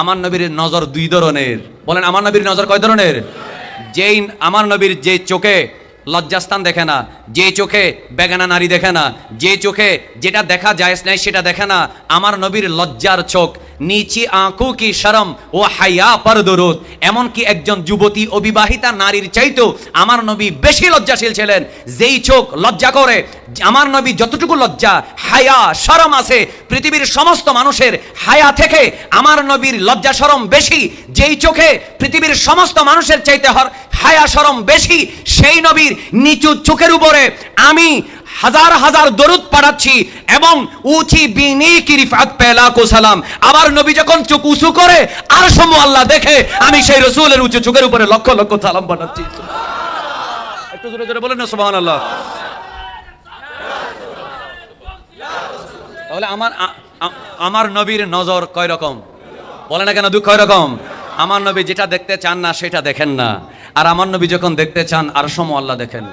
আমার নবীর নজর দুই ধরনের। বলেন, আমার নবীর নজর কয় ধরনের? যেই আমার নবীর যে চোখে লজ্জাস্থান দেখে না, যে চোখে বেগানা নারী দেখে না, যে চোখে যেটা দেখা যায় সেটা দেখে না, আমার নবীর লজ্জার চোখ নিচি আঁকু কি শরম? ও হাইয়া পর দরুদ। এমনকি একজন যুবতী অবিবাহিতা নারীর চাইতো আমার নবী বেশি লজ্জাশীল ছিলেন। যেই চোখ লজ্জা করে, আমার নবী যতটুকু লজ্জা, হায়া, শরম আছে। পৃথিবীর সমস্ত মানুষের হায়া থেকে আমার নবীর লজ্জা, শরম বেশি। যেই চোখে পৃথিবীর সমস্ত মানুষের চাইতে হর হায়া, শরম বেশি, সেই নবীর নিচু চোখের উপরে আমি হাজার হাজার দরুদ পাঠাচ্ছি এবং উচি বিনি কিরিফাত পেলা সালাম। আবার নবী যখন চোখ উঁচু করে আর সমু আল্লাহ দেখে, আমি সেই রসুলের উঁচু চোখের উপরে লক্ষ লক্ষ সালাম পাঠাচ্ছি। একটু জোরে জোরে বলেন না, সুবহানাল্লাহ। তাহলে আমার আমার নবীর নজর কয় রকম? বলে না কেন দুঃখ কয় রকম? আমার নবী যেটা দেখতে চান না, সেটা দেখেন না। আর আমার নবী যখন দেখতে চান আর সম আল্লাহ দেখেন।